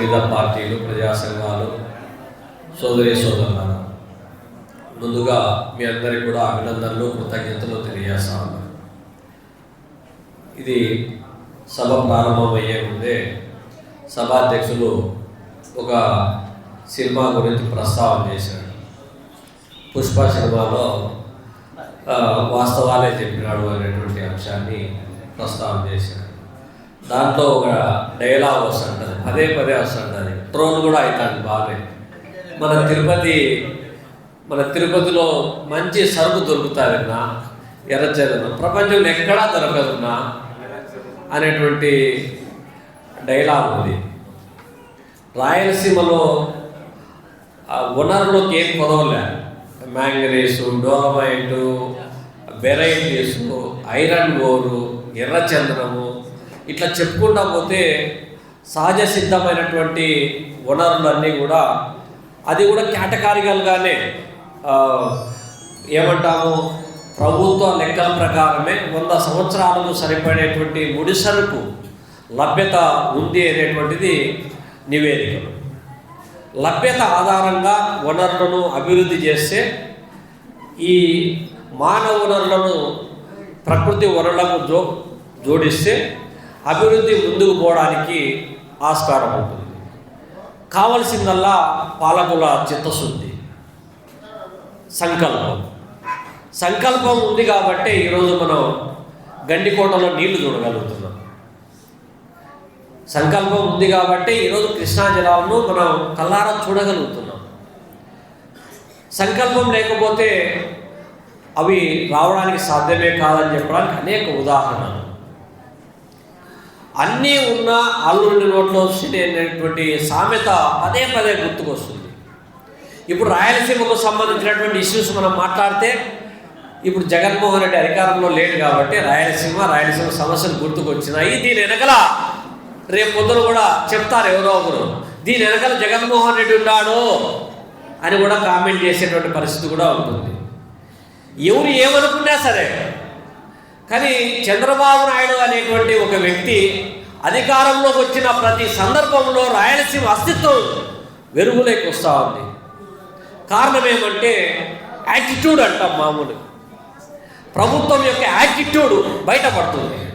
వివిధ పార్టీలు ప్రజా సంఘాలు సోదరి సోదరులను ముందుగా మీ అందరికీ కూడా అభినందనలు కృతజ్ఞతలు తెలియజేస్తాను ఇది సభ ప్రారంభమయ్యే ముందే సభాధ్యక్షులు ఒక సినిమా గురించి ప్రస్తావన చేశాడు పుష్ప సినిమాలో వాస్తవాలే చెప్పినాడు అనేటువంటి అంశాన్ని ప్రస్తావన చేశాడు దాంట్లో ఒక డైలాగ్ వస్తుంటుంది. పదే పదే వస్తుంటుంది. ట్రోల్ కూడా అవుతుంది బాగా మన తిరుపతి మన తిరుపతిలో మంచి సరుకు దొరుకుతారన్నా ఎర్రచందనం ప్రపంచంలో ఎక్కడా దొరకదున్నా అనేటువంటి డైలాగ్ ఉంది. రాయలసీమలో ఆ వనరులోకి ఏం కొదవలే. Manganese dolomite varieties iron ore ఎర్రచందనము ఇట్లా చెప్పుకుంటా పోతే సహజ సిద్ధమైనటువంటి వనరులన్నీ కూడా అది కూడా కేటగారికల్గానే ఏమంటాము ప్రభుత్వ లెక్కల ప్రకారమే వంద సంవత్సరాలకు సరిపడేటువంటి ముడిసరుకు లభ్యత ఉంది అనేటువంటిది నివేదికలు లభ్యత ఆధారంగా వనరులను అభివృద్ధి చేస్తే ఈ మానవ వనరులను ప్రకృతి వనరులకు జో జోడిస్తే అభివృద్ధి ముందుకు పోవడానికి ఆస్కారం ఉంటుంది. కావలసిందల్లా పాలకుల చిత్తశుద్ధి. సంకల్పం. సంకల్పం ఉంది కాబట్టి ఈరోజు మనం గండికోటలో నీళ్ళు చూడగలుగుతున్నాం. సంకల్పం ఉంది కాబట్టి ఈరోజు కృష్ణా జలాలను మనం కల్లారా చూడగలుగుతున్నాం. సంకల్పం లేకపోతే అవి రావడానికి సాధ్యమే కాదని చెప్పడానికి అనేక ఉదాహరణలు. అన్నీ ఉన్న అల్లుడి నోట్లో వస్తుంది అనేటువంటి సామెత పదే పదే గుర్తుకొస్తుంది. ఇప్పుడు రాయలసీమకు సంబంధించినటువంటి ఇష్యూస్ మనం మాట్లాడితే ఇప్పుడు జగన్మోహన్ రెడ్డి అధికారంలో లేడు కాబట్టి రాయలసీమ రాయలసీమ సమస్యలు గుర్తుకొచ్చినాయి. దీని వెనకల రేపు పొద్దున కూడా చెప్తారు ఎవరో ఒకరు. దీని వెనకల జగన్మోహన్ రెడ్డి ఉన్నాడు అని కూడా కామెంట్ చేసేటువంటి పరిస్థితి కూడా ఉంటుంది. ఎవరు ఏమనుకున్నా సరే కానీ చంద్రబాబు నాయుడు అనేటువంటి ఒక వ్యక్తి అధికారంలోకి వచ్చిన ప్రతి సందర్భంలో రాయలసీమ అస్తిత్వం వెలుగులోకి వస్తూ ఉంది. కారణం ఏమంటే యాటిట్యూడ్ అంటాం మామూలు. ప్రభుత్వం యొక్క యాటిట్యూడ్ బయటపడుతుంది.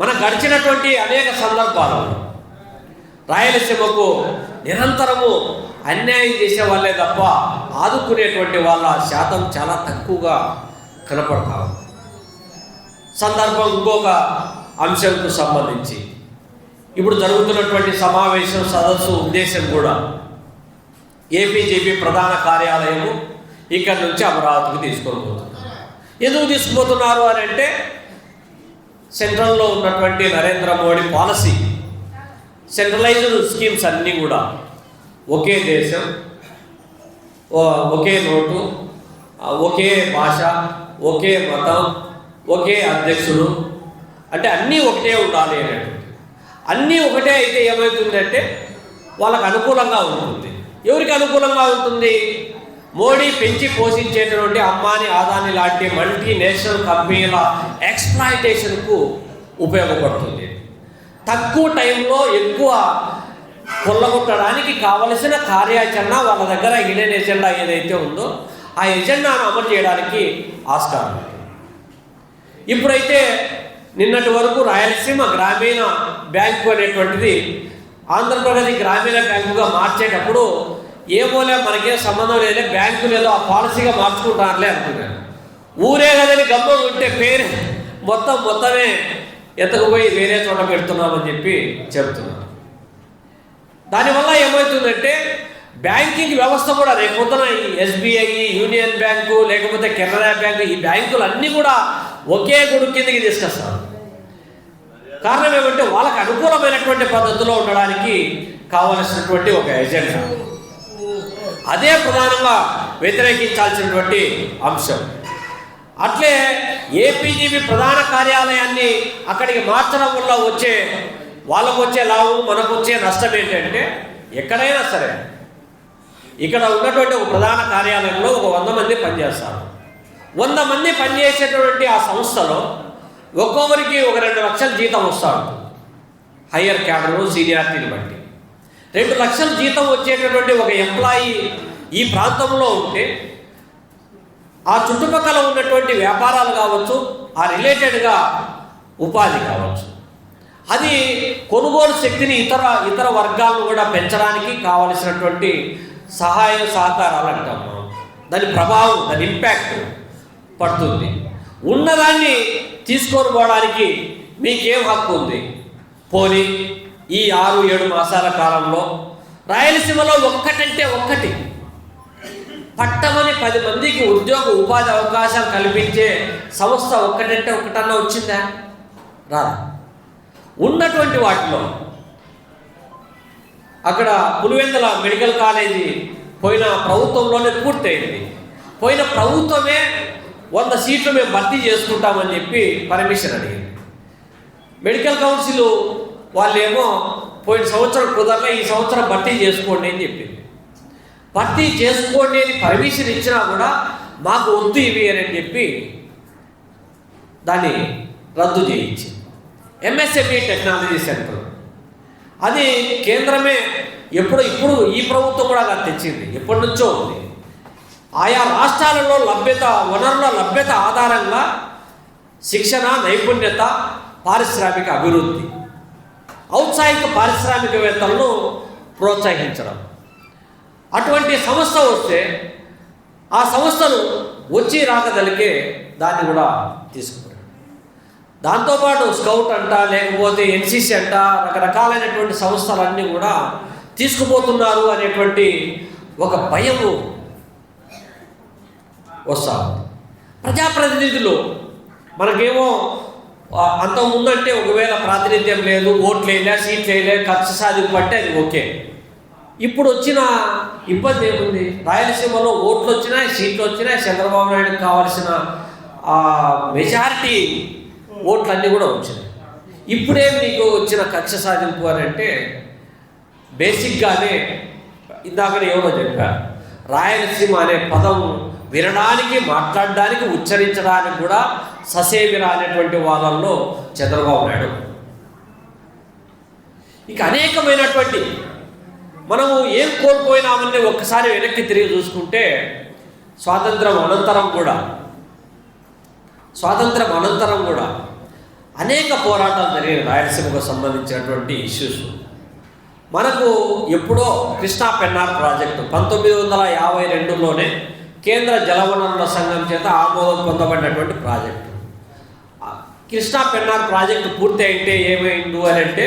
మనం గడిచినటువంటి అనేక సందర్భాలు రాయలసీమకు నిరంతరము అన్యాయం చేసే వాళ్ళే తప్ప ఆదుకునేటువంటి వాళ్ళ శాతం చాలా తక్కువగా కనపడతా ఉంది. సందర్భం ఇంకొక అంశంకు సంబంధించి. ఇప్పుడు జరుగుతున్నటువంటి సమావేశం సదస్సు ఉద్దేశం కూడా ఏపీజేపీ ప్రధాన కార్యాలయము ఇక్కడ నుంచి అమరావతికి తీసుకొని పోతున్నారు. ఎందుకు తీసుకుపోతున్నారు అని అంటే సెంట్రల్లో ఉన్నటువంటి Narendra Modi policy centralised schemes అన్నీ కూడా ఒకే దేశం ఒకే నోటు ఒకే భాష ఒకే మతం ఒకే అధ్యక్షుడు అంటే అన్నీ ఒకటే ఉండాలి అనేది అన్నీ ఒకటే అయితే ఏమవుతుందంటే వాళ్ళకు అనుకూలంగా ఉంటుంది. ఎవరికి అనుకూలంగా ఉంటుంది? మోడీ పెంచి పోషించేటటువంటి అమ్మాని ఆదాని లాంటి మల్టీనేషనల్ కంపెనీల ఎక్స్ప్లాయిటేషన్కు ఉపయోగపడుతుంది. తక్కువ టైంలో ఎక్కువ కొల్లగొట్టడానికి కావలసిన కార్యాచరణ వాళ్ళ దగ్గర హిడెన్ ఎజెండా ఏదైతే ఉందో ఆ ఎజెండాను అమలు చేయడానికి ఆస్కారం ఇప్పుడైతే నిన్నటి వరకు రాయలసీమ గ్రామీణ బ్యాంకు అనేటువంటిది ఆంధ్రప్రదేశ్ గ్రామీణ బ్యాంకుగా మార్చేటప్పుడు ఏమోలే మనకేం సంబంధం లేదే బ్యాంకు లేదో ఆ పాలసీగా మార్చుకుంటారులే అనుకున్నాను. ఊరే కదని గమ్మం ఉంటే పేరు మొత్తం మొత్తమే ఎతకుపోయి వేరే చోట పెడుతున్నామని చెప్పి చెప్తున్నారు దానివల్ల ఏమవుతుందంటే బ్యాంకింగ్ వ్యవస్థ కూడా రేపు పొద్దున ఈ ఎస్బీఐ యూనియన్ బ్యాంకు లేకపోతే కెనరా బ్యాంకు ఈ బ్యాంకులు అన్నీ కూడా ఒకే గుడి కిందకి తీసుకొస్తారు కారణం ఏమంటే వాళ్ళకి అనుకూలమైనటువంటి పద్ధతిలో ఉండడానికి కావలసినటువంటి ఒక ఎజెండా అదే ప్రధానంగా వ్యతిరేకించాల్సినటువంటి అంశం. అట్లే ఏపీజీబీ ప్రధాన కార్యాలయాన్ని అక్కడికి మార్చడం వల్ల వచ్చే వాళ్ళకు వచ్చే లాభం మనకు వచ్చే నష్టం ఏంటంటే ఎక్కడైనా సరే ఇక్కడ ఉన్నటువంటి ఒక ప్రధాన కార్యాలయంలో ఒక వంద మంది పనిచేస్తారు. వంద మంది పనిచేసేటటువంటి ఆ సంస్థలో ఒక్కొక్కరికి ఒక రెండు లక్షల జీతం వస్తూ ఉంటుంది హయ్యర్ క్యాడర్ సీనియారిటీని బట్టి. రెండు లక్షల జీతం వచ్చేటటువంటి ఒక ఎంప్లాయీ ఈ ప్రాంతంలో ఉంటే ఆ చుట్టుపక్కల ఉన్నటువంటి వ్యాపారాలు కావచ్చు ఆ రిలేటెడ్గా ఉపాధి కావచ్చు. అది కొనుగోలు శక్తిని ఇతర ఇతర వర్గాలను కూడా పెంచడానికి కావలసినటువంటి సహాయ సహకారాలు అంటాము. దాని ప్రభావం దాని ఇంపాక్ట్ పడుతుంది. ఉన్నదాన్ని తీసుకొని పోవడానికి మీకేం హక్కు ఉంది? పోనీ ఈ ఆరు ఏడు మాసాల కాలంలో రాయలసీమలో ఒక్కటంటే ఒక్కటి. పట్టమని పది మందికి ఉద్యోగ ఉపాధి అవకాశాలు కల్పించే సంస్థ ఒక్కటంటే ఒకటన్నా వచ్చిందా? రాదా. ఉన్నటువంటి వాటిలో అక్కడ పులివెందుల మెడికల్ కాలేజీ పోయిన ప్రభుత్వంలోనే పూర్తయింది. పోయిన ప్రభుత్వమే వంద సీట్లు మేము భర్తీ చేసుకుంటామని చెప్పి పర్మిషన్ అడిగింది. మెడికల్ కౌన్సిల్ వాళ్ళేమో పోయిన సంవత్సరం కుదరలే ఈ సంవత్సరం భర్తీ చేసుకోండి అని చెప్పింది. భర్తీ చేసుకోండి అని పర్మిషన్ ఇచ్చినా కూడా మాకు వద్దు ఇవి అని చెప్పి దాన్ని రద్దు చేయించి ఎంఎస్ఎంఈ టెక్నాలజీ సెంటర్. అది కేంద్రమే ఎప్పుడు ఇప్పుడు ఈ ప్రభుత్వం కూడా అలా తెచ్చింది. ఎప్పటి నుంచో ఉంది. ఆయా రాష్ట్రాలలో లభ్యత వనరుల లభ్యత ఆధారంగా శిక్షణ నైపుణ్యత పారిశ్రామిక అభివృద్ధి. ఔత్సాహిక పారిశ్రామికవేత్తలను ప్రోత్సహించడం. అటువంటి సంస్థ వస్తే ఆ సంస్థను వచ్చి రాకదలికే దాన్ని కూడా తీసుకుంటారు. దాంతోపాటు స్కౌట్ అంట లేకపోతే ఎన్సీసీ అంట రకరకాలైనటువంటి సంస్థలన్నీ కూడా తీసుకుపోతున్నారు అనేటువంటి ఒక భయము వస్తా ప్రజాప్రతినిధులు మనకేమో అంతకుముందంటే ఒకవేళ ప్రాతినిధ్యం లేదు ఓట్లు వేయలే సీట్లు వేయలే ఖర్చు సాధింపు పట్టే అది ఓకే. ఇప్పుడు వచ్చిన ఇబ్బంది ఏముంది? రాయలసీమలో ఓట్లు వచ్చినాయి సీట్లు వచ్చినాయి చంద్రబాబు నాయుడుకి కావాల్సిన మెజారిటీ మెజారిటీ ఓట్లన్నీ కూడా వచ్చినాయి. ఇప్పుడే మీకు వచ్చిన కక్ష సాధింపు అని అంటే బేసిక్గానే ఇందాక ఎవరో చెప్పారు రాయలసీమ అనే పదం వినడానికి మాట్లాడడానికి ఉచ్చరించడానికి కూడా ససేమిరా అనేటువంటి వాదనలో చంద్రబాబు నాయుడు ఇక అనేకమైనటువంటి మనము ఏం కోల్పోయినామని ఒక్కసారి వెనక్కి తిరిగి చూసుకుంటే స్వాతంత్రం అనంతరం కూడా స్వాతంత్రం అనంతరం కూడా అనేక పోరాటాలు జరిగిన రాయలసీమకు సంబంధించినటువంటి ఇష్యూస్ మనకు ఎప్పుడో కృష్ణా పెన్నార్ ప్రాజెక్టు పంతొమ్మిది వందల యాభై రెండులోనే కేంద్ర జలవనరుల సంఘం చేత ఆమోదం పొందబడినటువంటి ప్రాజెక్టు. కృష్ణా పెన్నార్ ప్రాజెక్టు పూర్తి అయితే ఏమైంది అని అంటే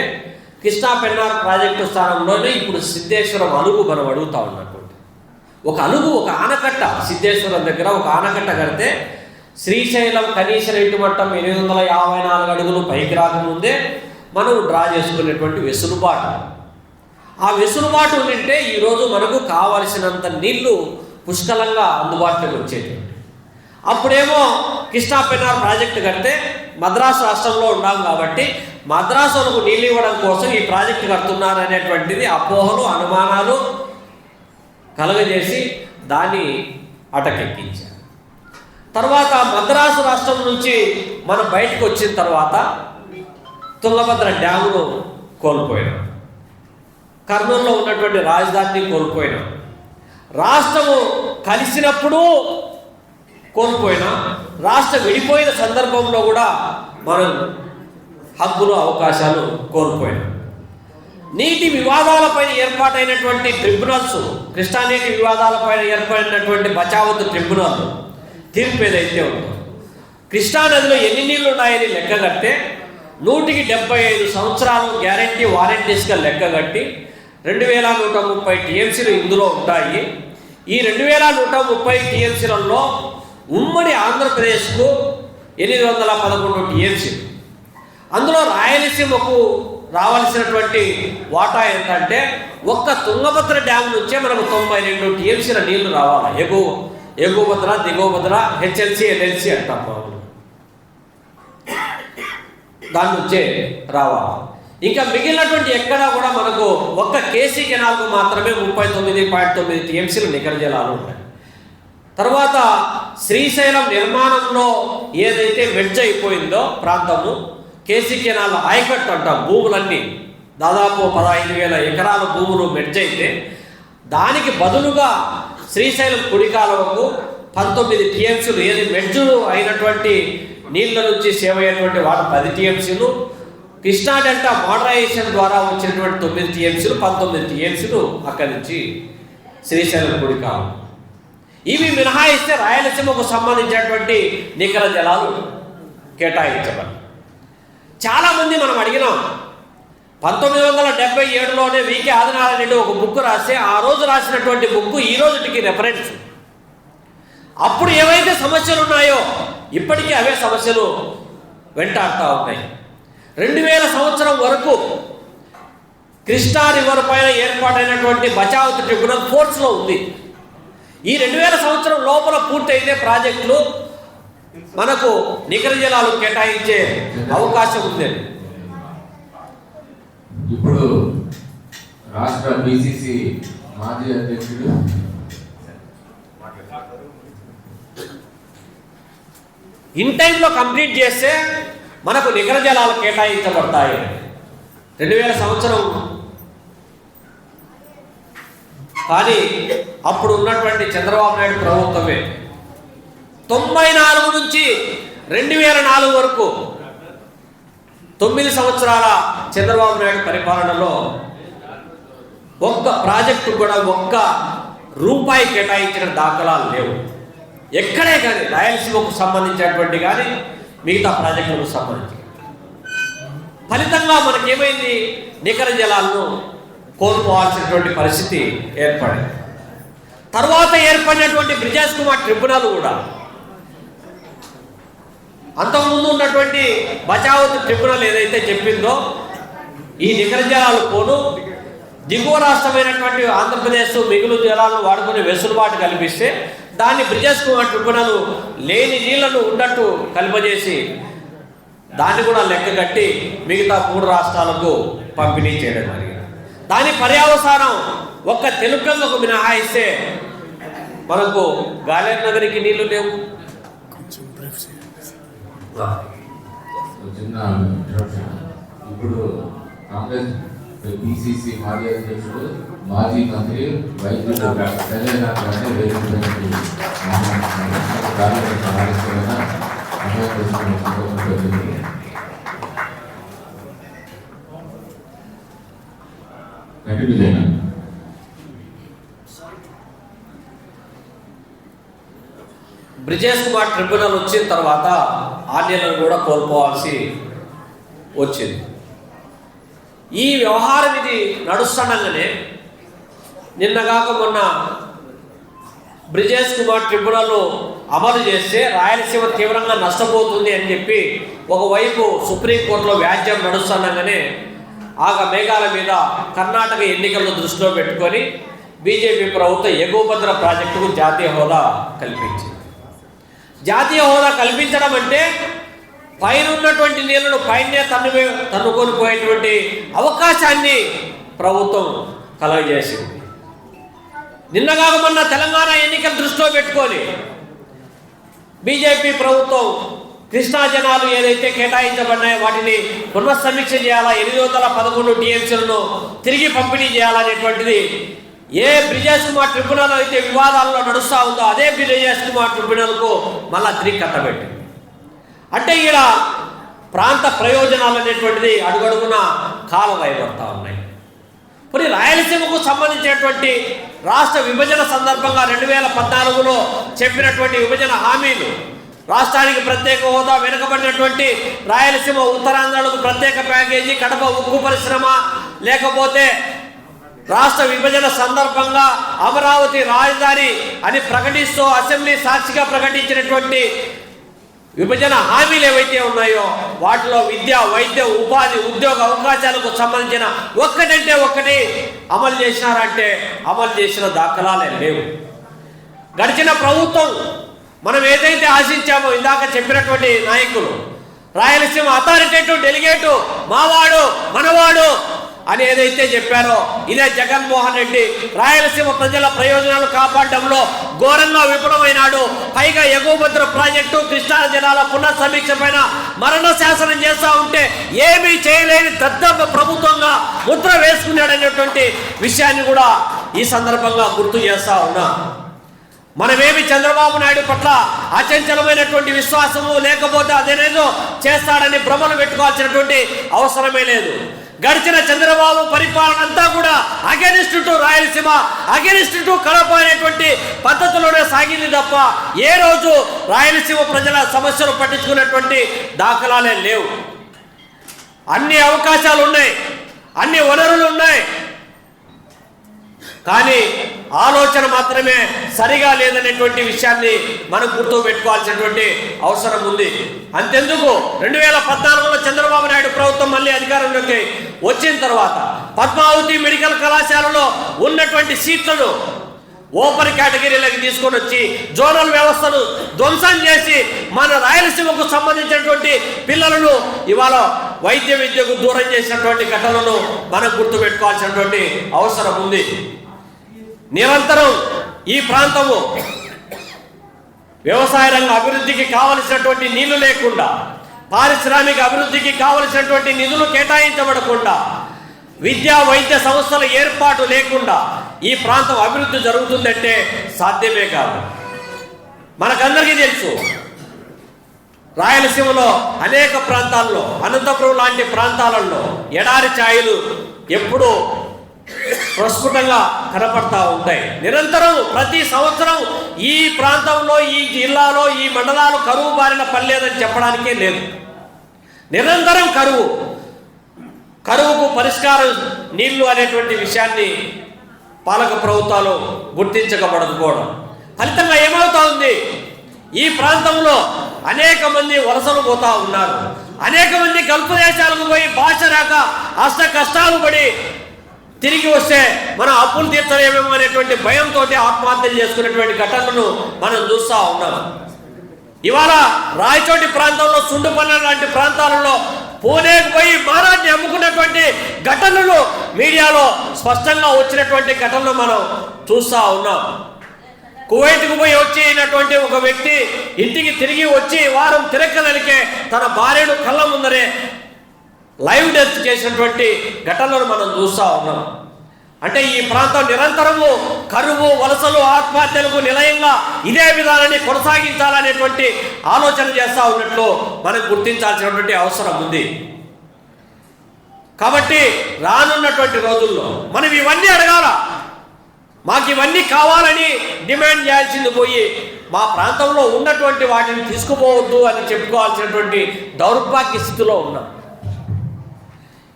కృష్ణా పెన్నార్ ప్రాజెక్టు స్థానంలోనే ఇప్పుడు సిద్ధేశ్వరం అలుగు మనం అడుగుతా ఉన్నటువంటి. ఒక అలుగు ఒక ఆనకట్ట సిద్ధేశ్వరం దగ్గర ఒక ఆనకట్ట కడితే శ్రీశైలం కనీస నీటి మట్టం ఎనిమిది వందల యాభై నాలుగు అడుగులు పైకి రాకముందే మనం డ్రా చేసుకునేటువంటి వెసులుబాటు. ఆ వెసులుబాటు ఉండింటే ఈరోజు మనకు కావలసినంత నీళ్ళు పుష్కలంగా అందుబాటులోకి వచ్చేది. అప్పుడేమో కృష్ణా పెన్నార్ ప్రాజెక్టు కడితే మద్రాసు రాష్ట్రంలో ఉన్నాం కాబట్టి మద్రాసులకు నీళ్ళు ఇవ్వడం కోసం ఈ ప్రాజెక్టు కడుతున్నారు అనేటువంటిది అపోహలు అనుమానాలు కలుగజేసి దాన్ని అటకెక్కించారు. తర్వాత మద్రాసు రాష్ట్రం నుంచి మనం బయటకు వచ్చిన తర్వాత తుంగభద్ర డ్యామును కోల్పోయినాం. కర్నూలులో ఉన్నటువంటి రాజధానిని కోల్పోయినాం. రాష్ట్రము కలిసినప్పుడు కోల్పోయినా రాష్ట్రం విడిపోయిన సందర్భంలో కూడా మనం హక్కులు అవకాశాలు కోల్పోయినాం. నీటి వివాదాలపైన ఏర్పాటైనటువంటి ట్రిబ్యునల్స్ కృష్ణా నీటి వివాదాలపైన ఏర్పడినటువంటి బచావత్ ట్రిబ్యునల్ తీర్పు ఏదైతే ఉందో కృష్ణా నదిలో ఎన్ని నీళ్ళు ఉన్నాయని లెక్క కడితే నూటికి డెబ్బై ఐదు సంవత్సరాలు గ్యారంటీ వారంటీస్గా లెక్క కట్టి రెండు వేల నూట ముప్పై టీఎంసీలు ఇందులో ఉంటాయి. ఈ రెండు వేల నూట ముప్పై టీఎంసీలలో ఉమ్మడి ఆంధ్రప్రదేశ్కు ఎనిమిది వందల పదకొండు టీఎంసీలు. అందులో రాయలసీమకు రావాల్సినటువంటి వాటా ఏంటంటే ఒక్క తుంగభద్ర డ్యామ్ నుంచే మనకు తొంభై రెండు టీఎంసీల నీళ్ళు రావాలి. ఎగువ ఎగువభద్ర దిగువభద్ర హెచ్ఎల్సి ఎల్ఎల్సి అంటాం. దాని నుంచే రావాలి. ఇంకా మిగిలినటువంటి ఎక్కడా కూడా మనకు ఒక్క కేసీ కెనాల్కు మాత్రమే ముప్పై తొమ్మిది పాయింట్ తొమ్మిది టీఎంసీలు నికర జలాలు తర్వాత శ్రీశైలం నిర్మాణంలో ఏదైతే వెడ్జ్ అయిపోయిందో ప్రాంతము కేసీ కెనాల్ ఆయకట్టు అంట భూములన్నీ. దాదాపు పదహైదు వేల ఎకరాల భూములు మెడ్జ్ అయితే దానికి బదులుగా శ్రీశైలం కుడికాలువకు పంతొమ్మిది టీఎంసీలు ఏది మెడ్జులు అయినటువంటి నీళ్ళ నుంచి సేవ్ అయ్యేటువంటి వాటి పది టీఎంసీలు కృష్ణా డెల్టా మోడరైజేషన్ ద్వారా వచ్చినటువంటి తొమ్మిది టీఎంసీలు పంతొమ్మిది టీఎంసీలు అక్కడి నుంచి శ్రీశైలం గుడి కావు. ఇవి మినహాయిస్తే రాయలసీమకు సంబంధించినటువంటి నికర జలాలు కేటాయించబడి చాలామంది మనం అడిగినాం పంతొమ్మిది వందల డెబ్బై ఏడులోనే వికే ఆదినారాయణ రెడ్డి ఒక బుక్ రాస్తే ఆ రోజు రాసినటువంటి బుక్ ఈ రోజుకి రెఫరెన్స్ అప్పుడు ఏవైతే సమస్యలు ఉన్నాయో ఇప్పటికీ అవే సమస్యలు వెంటాడుతూ ఉన్నాయి. రెండు వేల సంవత్సరం వరకు కృష్ణా రివర్ పైన ఏర్పాటైనటువంటి బచావత్ ట్రిబ్యునల్ ఫోర్స్లో ఉంది. ఈ రెండు వేల సంవత్సరం లోపల పూర్తయితే ప్రాజెక్టులు మనకు నికర జలాలు కేటాయించే అవకాశం ఉంది. ఇప్పుడు రాష్ట్ర బీసీసీ మాజీ అధ్యక్షుడు ఇన్ టైంలో కంప్లీట్ చేస్తే మనకు నికర జలాలు కేటాయించబడతాయి. రెండు వేల సంవత్సరం కానీ అప్పుడు ఉన్నటువంటి చంద్రబాబు నాయుడు ప్రభుత్వమే. తొంభై నాలుగు నుంచి రెండు వేల నాలుగు వరకు తొమ్మిది సంవత్సరాల చంద్రబాబు నాయుడు పరిపాలనలో ఒక్క ప్రాజెక్టు కూడా ఒక్క రూపాయి కేటాయించిన దాఖలాలు లేవు. ఎక్కడే కానీ రాయలసీమకు సంబంధించినటువంటి కానీ మిగతా ప్రాజెక్టులకు సంబంధించి. ఫలితంగా మనకేమైంది? నికర జలాలను కోల్పోవాల్సినటువంటి పరిస్థితి ఏర్పడింది. తర్వాత ఏర్పడినటువంటి బ్రిజేష్ కుమార్ ట్రిబ్యునల్ కూడా. అంతకుముందు ఉన్నటువంటి బచావత్ ట్రిబ్యునల్ ఏదైతే చెప్పిందో ఈ నికర జలాలు పోను దిగువ రాష్ట్రమైనటువంటి ఆంధ్రప్రదేశ్ మిగులు జలాలను వాడుకునే వెసులుబాటు కల్పిస్తే దాన్ని బ్రిజేష్ అంటుకునను లేని నీళ్ళను ఉన్నట్టు కలుపజేసి దాన్ని కూడా లెక్క కట్టి మిగతా మూడు రాష్ట్రాలకు పంపిణీ చేయడం జరిగింది. దాని పర్యావసానం ఒక్క తెలుగంగకు మినహాయిస్తే మనకు గాలేరు నగరికి నీళ్ళు లేవు. ఇప్పుడు కాంగ్రెస్ బీసీసీ మాజీ అధ్యక్షుడు మాజీ మంత్రి వైద్యుడు డాక్టర్ సంజయనాథ్ గారిని వేదికపైకి ఆహ్వానిస్తున్నారు. కార్యక్రమం సమావేశమైన అభ్యర్థిస్తున్న కంటిన్యూ చేయండి బ్రిజేష్ కుమార్ ట్రిబ్యునల్ వచ్చిన తర్వాత ఆర్డీలను కూడా కోల్పోవాల్సి వచ్చింది ఈ వ్యవహారం ఇది నడుస్తుండగానే నిన్నగాక మొన్న బ్రిజేష్ కుమార్ ట్రిబ్యునల్లో అమలు చేస్తే రాయలసీమ తీవ్రంగా నష్టపోతుంది అని చెప్పి ఒకవైపు సుప్రీంకోర్టులో వ్యాజ్యం నడుస్తుండగానే ఆగ మేఘాల మీద కర్ణాటక ఎన్నికలను దృష్టిలో పెట్టుకొని బీజేపీ ప్రభుత్వం ఎగువభద్ర ప్రాజెక్టుకు జాతీయ హోదా కల్పించింది. జాతీయ హోదా కల్పించడం అంటే పైన ఉన్నటువంటి నీళ్ళను పైనే తన్ను తన్నుకొని పోయేటువంటి అవకాశాన్ని ప్రభుత్వం కలగజేసింది. నిన్నగా మొన్న తెలంగాణ ఎన్నికలు దృష్టిలో పెట్టుకొని బీజేపీ ప్రభుత్వం కృష్ణా జనాలు ఏదైతే కేటాయించబడినాయో వాటిని పునఃసమీక్ష చేయాలా ఎనిమిది వందల పదకొండు టీఎంసీలను తిరిగి పంపిణీ చేయాలనేటువంటిది ఏ బ్రిజేష్ కుమార్ ట్రిబ్యునల్ అయితే వివాదాల్లో నడుస్తూ ఉందో అదే బ్రిజేష్ కుమార్ ట్రిబ్యునల్కు మళ్ళా తిరిగి కట్టబెట్టింది. అంటే ఈడ ప్రాంత ప్రయోజనాలు అనేటువంటిది అడుగడుగున కాలం రాయబడతా ఉన్నాయి. మరి రాయలసీమకు సంబంధించినటువంటి రాష్ట్ర విభజన సందర్భంగా రెండు వేల పద్నాలుగులో చెప్పినటువంటి విభజన హామీలు రాష్ట్రానికి ప్రత్యేక హోదా వెనుకబడినటువంటి రాయలసీమ ఉత్తరాంధ్రకు ప్రత్యేక ప్యాకేజీ కడప ఉక్కు పరిశ్రమ లేకపోతే రాష్ట్ర విభజన సందర్భంగా అమరావతి రాజధాని అని ప్రకటిస్తూ అసెంబ్లీ సాక్షిగా ప్రకటించినటువంటి విభజన హామీలు ఏవైతే ఉన్నాయో వాటిలో విద్య వైద్య ఉపాధి ఉద్యోగ అవకాశాలకు సంబంధించిన ఒక్కటంటే ఒక్కటి అమలు చేసినారంటే అమలు చేసిన దాఖలాలే లేవు. గడిచిన ప్రభుత్వం మనం ఏదైతే ఆశించామో ఇందాక చెప్పినటువంటి నాయకులు రాయలసీమ అథారిటేటివ్ డెలిగేటు మావాడు మనవాడు అని ఏదైతే చెప్పారో ఇదే జగన్మోహన్ రెడ్డి రాయలసీమ ప్రజల ప్రయోజనాలు కాపాడడంలో ఘోరంగా విఫలమైనాడు. పైగా ఎగువభద్ర ప్రాజెక్టు కృష్ణా జిల్లాల పునఃసమీక్ష పైన మరణ శాసనం చేస్తూ ఉంటే ఏమీ చేయలేని దద్దమ్మ ప్రభుత్వంగా ముద్ర వేసుకున్నాడనేటువంటి విషయాన్ని కూడా ఈ సందర్భంగా గుర్తు చేస్తా ఉన్నా. మనమేమి చంద్రబాబు నాయుడు పట్ల అచంచలమైనటువంటి విశ్వాసము లేకపోతే అదేనేదో చేస్తాడని భ్రమలు పెట్టుకోవాల్సినటువంటి అవసరమే లేదు. గడిచిన చంద్రబాబు పరిపాలన అంతా కూడా against to Rayalaseema against to Kadapa అనేటువంటి పద్ధతిలోనే సాగింది తప్ప ఏ రోజు రాయలసీమ ప్రజల సమస్యలు పట్టించుకునేటువంటి దాఖలాలే లేవు. అన్ని అవకాశాలు ఉన్నాయి అన్ని వనరులు ఉన్నాయి కానీ ఆలోచన మాత్రమే సరిగా లేదనేటువంటి విషయాన్ని మనం గుర్తు పెట్టుకోవాల్సినటువంటి అవసరం ఉంది. అంతెందుకు? రెండు వేల పద్నాలుగులో చంద్రబాబు నాయుడు ప్రభుత్వం మళ్ళీ అధికారంలోకి వచ్చిన తర్వాత పద్మావతి మెడికల్ కళాశాలలో ఉన్నటువంటి సీట్లను ఓపెన్ కేటగిరీలోకి తీసుకొని వచ్చి జోనల్ వ్యవస్థను ధ్వంసం చేసి మన రాయలసీమకు సంబంధించినటువంటి పిల్లలను ఇవాళ వైద్య విద్యకు దూరం చేసినటువంటి ఘటనలను మనం గుర్తుపెట్టుకోవాల్సినటువంటి అవసరం ఉంది. నిరంతరం ఈ ప్రాంతము వ్యవసాయ రంగ అభివృద్ధికి కావలసినటువంటి నీళ్ళు లేకుండా పారిశ్రామిక అభివృద్ధికి కావలసినటువంటి నిధులు కేటాయించబడకుండా విద్యా వైద్య సంస్థల ఏర్పాటు లేకుండా ఈ ప్రాంతం అభివృద్ధి జరుగుతుందంటే సాధ్యమే కాదు. మనకందరికీ తెలుసు రాయలసీమలో అనేక ప్రాంతాల్లో అనంతపురం లాంటి ప్రాంతాలలో ఎడారి ఛాయలు ఎప్పుడూ ప్రస్ఫుటంగా కనపడతా ఉంటాయి. నిరంతరం ప్రతి సంవత్సరం ఈ ప్రాంతంలో ఈ జిల్లాలో ఈ మండలాలు కరువు బారిన పర్లేదని చెప్పడానికే లేదు. నిరంతరం కరువు. కరువుకు పరిష్కారం నీళ్ళు అనేటువంటి విషయాన్ని పాలక ప్రభుత్వాలు గుర్తించకపోవడం ఫలితంగా ఏమవుతా ఉంది? ఈ ప్రాంతంలో అనేక మంది వలసలు పోతా ఉన్నారు. అనేక మంది గల్ఫ్ దేశాలకు పోయి భాష రాక అష్ట కష్టాలు పడి తిరిగి వస్తే మన అప్పులు తీర్చలేమేమో అనేటువంటి భయంతో ఆత్మహత్యలు చేసుకునేటువంటి ఘటనలను మనం చూస్తూ ఉన్నాం. ఇవాళ రాయచోటి ప్రాంతంలో సుండుపల్లె లాంటి ప్రాంతాలలో పోనే పోయి మహారాజ్ని అమ్ముకున్నటువంటి ఘటనలు మీడియాలో స్పష్టంగా వచ్చినటువంటి ఘటనలు మనం చూస్తూ ఉన్నాం. కువైట్కు పోయి వచ్చినటువంటి ఒక వ్యక్తి ఇంటికి తిరిగి వచ్చి వారం తిరక్కలనికే తన భార్యను కళ్ళ ముందరే లైవ్ డెత్ చేసినటువంటి ఘటనలు మనం చూస్తూ ఉన్నాం. అంటే ఈ ప్రాంతం నిరంతరము కరువు వలసలు ఆత్మహత్యలకు నిలయంగా ఇదే విధానాన్ని కొనసాగించాలనేటువంటి ఆలోచన చేస్తూ ఉన్నట్లు మనం గుర్తించాల్సినటువంటి అవసరం ఉంది. కాబట్టి రానున్నటువంటి రోజుల్లో మనం ఇవన్నీ అడగాల? మాకు ఇవన్నీ కావాలని డిమాండ్ చేయాల్సింది పోయి మా ప్రాంతంలో ఉన్నటువంటి వాటిని తీసుకుపోవద్దు అని చెప్పుకోవాల్సినటువంటి దౌర్భాగ్య స్థితిలో ఉన్నాం.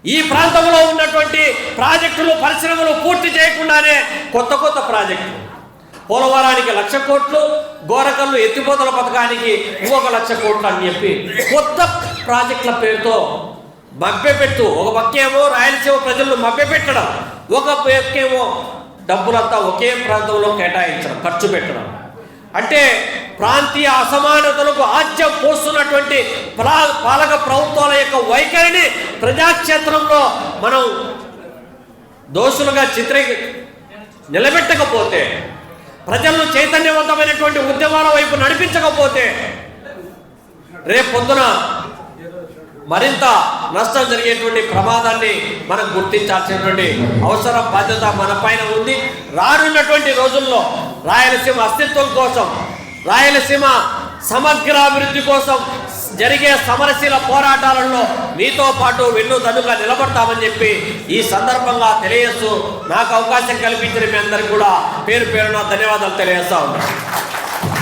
ఈ ప్రాంతంలో ఉన్నటువంటి ప్రాజెక్టులు పరిశ్రమలు పూర్తి చేయకుండానే కొత్త కొత్త ప్రాజెక్టులు. పోలవరానికి లక్ష కోట్లు గోరకల్లు ఎత్తిపోతల పథకానికి ఇంకొక లక్ష కోట్లు అని చెప్పి కొత్త ప్రాజెక్టుల పేరుతో మభ్యపెట్టు ఒక పక్కేమో రాయలసీమ ప్రజలను మభ్యపెట్టడం ఒక పక్కేమో డబ్బులంతా ఒకే ప్రాంతంలో కేటాయించడం ఖర్చు పెట్టడం. అంటే ప్రాంతీయ అసమానతలకు ఆజ్యం పోస్తున్నటువంటి ప్రా- పాలక ప్రభుత్వాల యొక్క వైఖరిని ప్రజాక్షేత్రంలో మనం దోషులుగా చిత్ర నిలబెట్టకపోతే ప్రజలను చైతన్యవంతమైనటువంటి ఉద్యమాల వైపు నడిపించకపోతే రేపు పొద్దున మరింత నష్టం జరిగేటువంటి ప్రమాదాన్ని మనం గుర్తించాల్సినటువంటి అవసరం బాధ్యత మన పైన ఉంది. రానున్నటువంటి రోజుల్లో రాయలసీమ అస్తిత్వం కోసం రాయలసీమ సమగ్రాభివృద్ధి కోసం జరిగే సమరశీల పోరాటాలలో మీతో పాటు వెన్ను దన్నుగా నిలబడతామని చెప్పి ఈ సందర్భంగా తెలియజేస్తూ నాకు అవకాశం కల్పించిన మీ అందరికీ కూడా పేరు పేరున ధన్యవాదాలు తెలియజేస్తా ఉన్నాను.